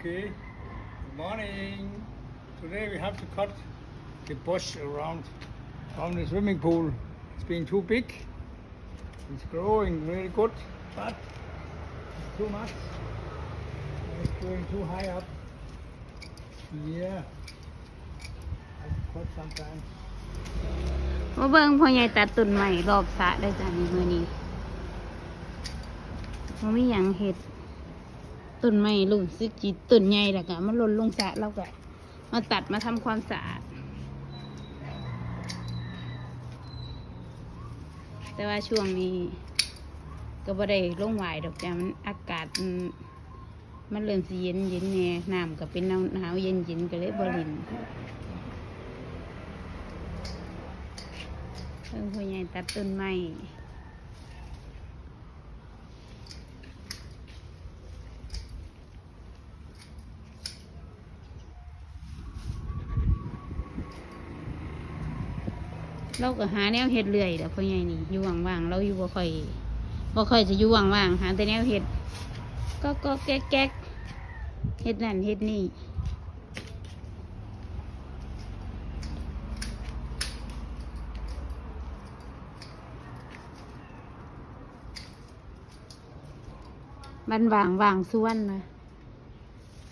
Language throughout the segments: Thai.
Okay. Good morning. Today we have to cut the bush around around the swimming pool. It's been too big. It's growing really good, but it's too much. It's going too high up. Yeah. I cut sometimes. มาเบิ่งพ่อใหญ่ตัดต้นใหม่รอบสระได้จ้ะในมือนี้มันไมีหยังเห็ด ต้นใหม่ลุงซึจิต้นใหญ่แล้วก็มันหล่นลงสระแล้วก็มาตัดมาทำความสะอาด แต่ว่าช่วงนี้ ก็บ่ได้ลงไหวายดอกจ้ะมันอากาศมันมันเริ่มสิเย็นเย็นแน่น้ำก็เป็นหนาวหนาวเย็นเย็นก็เลยบ่ลินเพิ่งพ่อใหญ่ตัดต้นไม้ เราก็หาแนวเห็ดเรื่อยแต่พ่อใหญ่นี่อยู่ว่างๆเราอยู่บ่ค่อยบ่ค่อยจะอยู่ว่างๆหาแต่แนวเห็ดก็ก็แก๊กแก๊กเห็ดนั่นเห็ดนี่มันว่างว่างส่วนนะ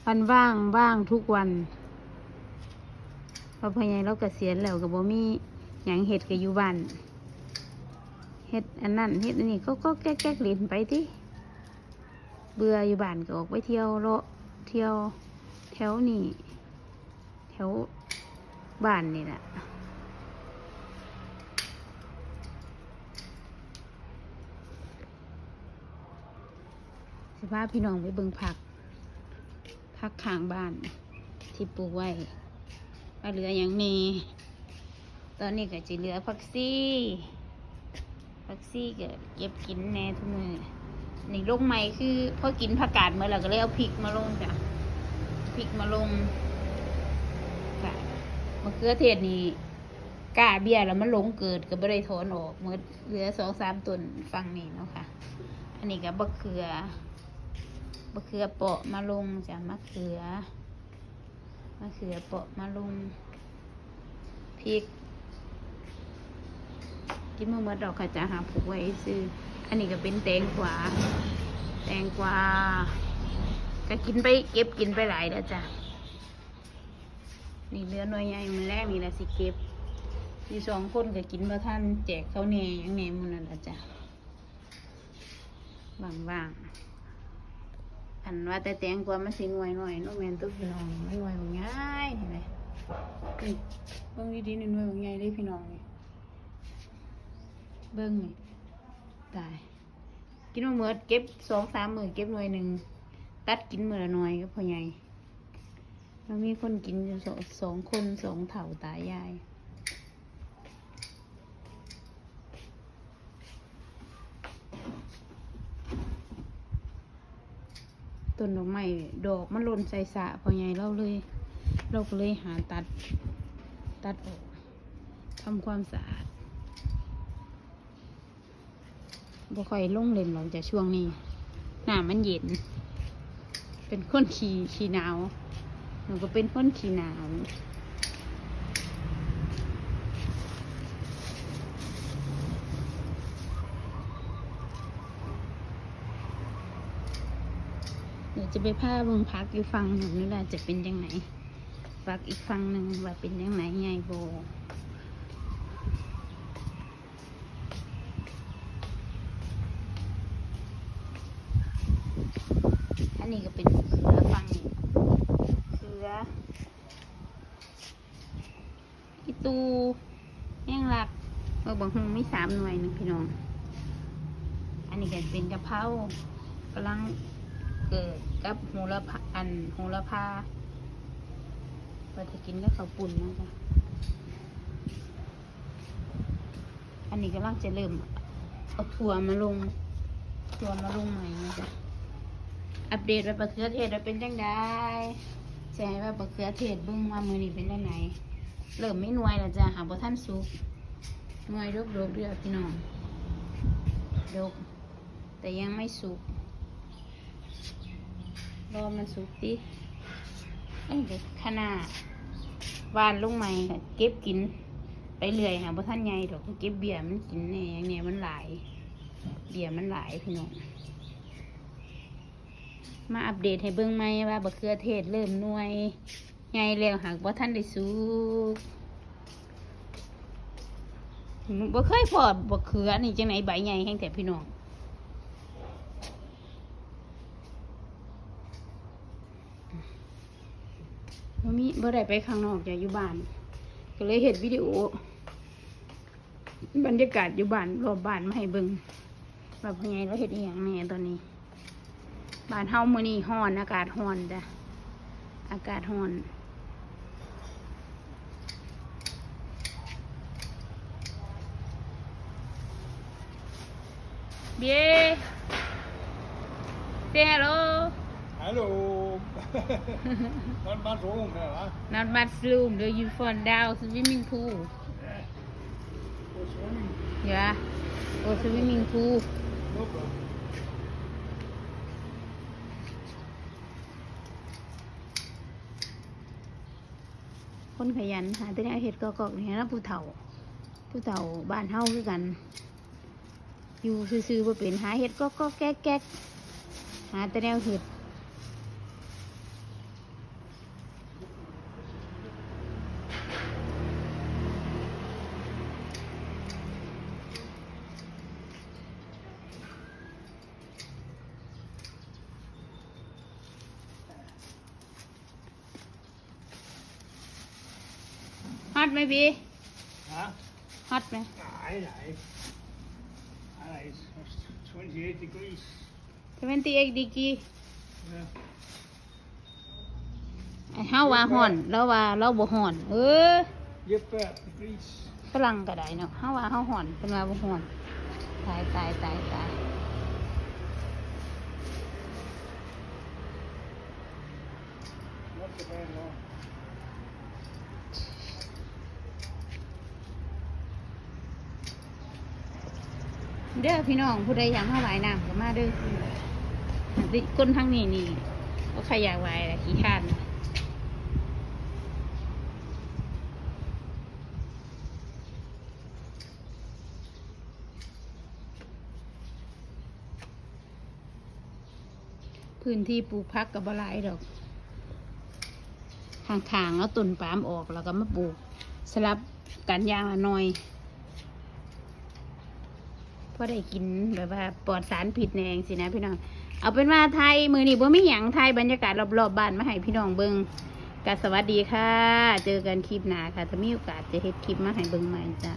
มันว่างว่างทุกวันพอพอใหญเรากเกษียณแล้วก็บ่มี หยังเห็ดก็อยู่บ้านเห็ดอันนั้นเห็ดอันนี้ก็ก็แก๊กแก๊กเล่นไปที่เบื่ออยู่บ้านก็ออกไปเที่ยวเลาะเที่ยวแถวนี้แถวบ้านนี่แหละสิพาพี่น้องไปเบิ่งผัก ผักข้างบ้านที่ปลูกไว้ว่าเหลืออย่างนี้ ตอนนี้ก็จะเหลือผักซี่ผักซี่ก็เก็บกินแน่ทุกมือนี่ลงใหม่คือพอกินผักกาดเมื่อเราก็เลยเอาพริกมาลงจ้ะพริกมาลงค่ะมะเขือเทศนี่กล้าเบี้ยแล้วมันหลงเกิดก็ไม่ได้ถอนออกเมื่อเหลือสองสามต้นฟังนี่เนาะค่ะ อันนี้ก็บะเขือมะเขือเปาะมาลงจ้ะมะเขือมะเขือเปาะมาลงพริก กินเมื่อเมื่อดอกค่ะจะหาผูกไว้ซื้ออันนี้ก็เป็นแตงกวาแตงกวาก็กินไปเก็บกินไปหลายแล้วจ้ะนี่เนื้อหน่วยใหญ่มันแรกนี่ละสิเก็บมีสองคนก็กินมาท่านแจกเขาวแหน่ยังแหน่มันนั่นแหละจ้ะว่างๆอันว่าแต่แตงกวามันสิงวยหน่อยน้องแมนตัวพี่น้องมันงวยง่ายเห็นไหมนี่เบิ่งดีๆหน่วยง่ายเลยพี่น้องนี่ เบิ่งนี่ตาย กินมาเมื่อเก็บสองสามหมือเก็บหน่วยหนึ่งตัดกินมือละหน่วยก็พอใหญ่มันมีคนกินอยู่สองสองคนสองเถ่าตายายต้นดอกไม้ดอกมันหล่นใส่สะพอใหญ่เราเลย เราก็เลยหาตัด ตัดออกทำความสะอาด บ่ค่อยลงเล่นหรอกจากช่วงนี้หน้ามันเย็น เป็นคนขี้ขี้หนาวหนูก็เป็นคนขี้หนาวเดี๋ยวจะไปพาเบิ่งพักอยู่ฟังหนึ่งนี่แหละจะเป็นยังไงฟักอีกฟังหนึ่งว่าเป็นยังไงไงโบอันนี้ก็เป็นเขือฟังนี่เขืออี ตูแห้งรักเออบางหงไมีสามหน่วยหนึ่งพี่น้อง อันนี้ก็เป็นกะเพรากำลังเกิดกับโหระพาอันโหระพาเราจะกินกับข้าวปุ่นนะจ๊ะอันนี้กำลังจะเริ่มเอาถั่วมาลงถั่วมาลงใหม่นะจ๊ะอัปเดตว่าบะเขือเทศว่าเป็นจังไดแจ้งว่าบะเขือเทศเบิ่งมามือนี้เป็นจังไหน เริ่มไม่นวยแล้วจ้ะหาบ่ท่านสุกนวยรบๆเดียวพี่น้องดกแต่ยังไม่สุก รอมันสุกดิเอ้ยเด็กขนาดวานลงใหม่เก็บกิน ไปเรื่อยหาบ่ท่านใหญ่ดอกเก็บเบียร์มันกินแน่ย่างเนี้ยมันหลาย เบียร์มันหลายพี่น้องมาอัปเดตให้เบิ่งไหมว่าบะเขือเทศเริ่มนวย ใหญ่แล้วหากบ่ท่านได้สุกบ่เคยพอบะเขือนี่จังไหนใบใหญ่แห่งแต่พี่น้องบ่มีบ่ได้ไปข้างนอกจากอยู่บ้าน ก็เลยเห็นวิดีโอ บรรยากาศอยู่บ้านรอบบ้านมาให้เบิ่งว่าพ่อใหญ่เราเห็ดอีหยังแหน่ตอนนี้ บ้านเฮามื้อนี้ร้อนอากาศร้อนจ้ะอากาศร้อน เบียเซฮัลโหล Hello. Not much room here, huh? not much room do you fall down swimming pool Yeah. Go swimming. yeah oh swimming pool No problem. คนขยันหาแต่แนวเห็ดกอกๆ อกันอยู่ซื่อๆบ่เป็นหาเห็ดก็ก็แก๊กแก๊กหาแต่แนวเห็ดฮอตไหมบี Huh? ฮอตไหม Nein, nein. Nein, it's it's 28 degrees. เซเวน ตี้เอ็กดีกี Yeah. เฮาว่าฮ้อนเราว่าเราบ่ฮ้อน เออ Jeppe degrees. ฝรั่งก็ได้เนาะเฮาว่าเฮาฮ้อนเพิ่นว่าบ่ฮ้อน ตายตายตายตาย Not so bad at all. เด้อพี่น้องผู้ใดอยากมาว่ายน้ำก็มาเด้อติคนทางนี้นี่ก็ใครอยากว่ายแหละขี้ข้านพื้นที่ปลูกพักกับบลายดอกข้างๆเอาต้นปามออกแล้วก็มาปลูกสลับกันยางละหน่อย พอได้กินแบบว่าปลอดสารผิดแนงสินะพี่น้อง เอาเป็นว่าไทยมือนี่บ่มีหยังไทยบรรยากาศรอบๆบบ้านมาให้พี่น้องเบิงกสวัสดีค่ะ เจอกันคลิปหน้าค่ะ ถ้ามีโอกาสจะเฮ็ดคลิปมาให้เบิงใหม่จ้า